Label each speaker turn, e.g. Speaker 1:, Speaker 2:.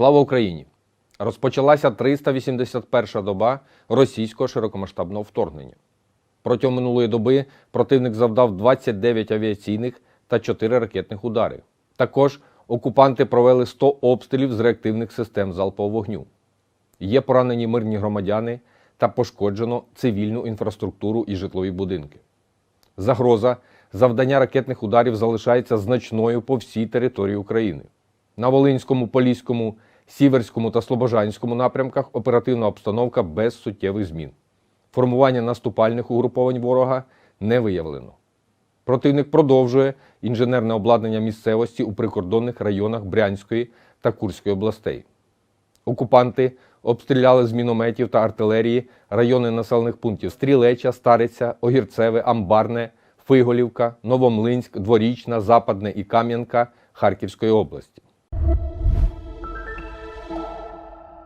Speaker 1: Слава Україні! Розпочалася 381 доба російського широкомасштабного вторгнення. Протягом минулої доби противник завдав 29 авіаційних та 4 ракетних удари. Також окупанти провели 100 обстрілів з реактивних систем залпового вогню. Є поранені мирні громадяни та пошкоджено цивільну інфраструктуру і житлові будинки. Загроза завдання ракетних ударів залишається значною по всій території України. На Волинському, Поліському, Сіверському та Слобожанському напрямках оперативна обстановка без суттєвих змін. Формування наступальних угруповань ворога не виявлено. Противник продовжує інженерне обладнання місцевості у прикордонних районах Брянської та Курської областей. Окупанти обстріляли з мінометів та артилерії райони населених пунктів Стрілеча, Стариця, Огірцеве, Амбарне, Фиголівка, Новомлинськ, Дворічна, Западне і Кам'янка Харківської області. thank you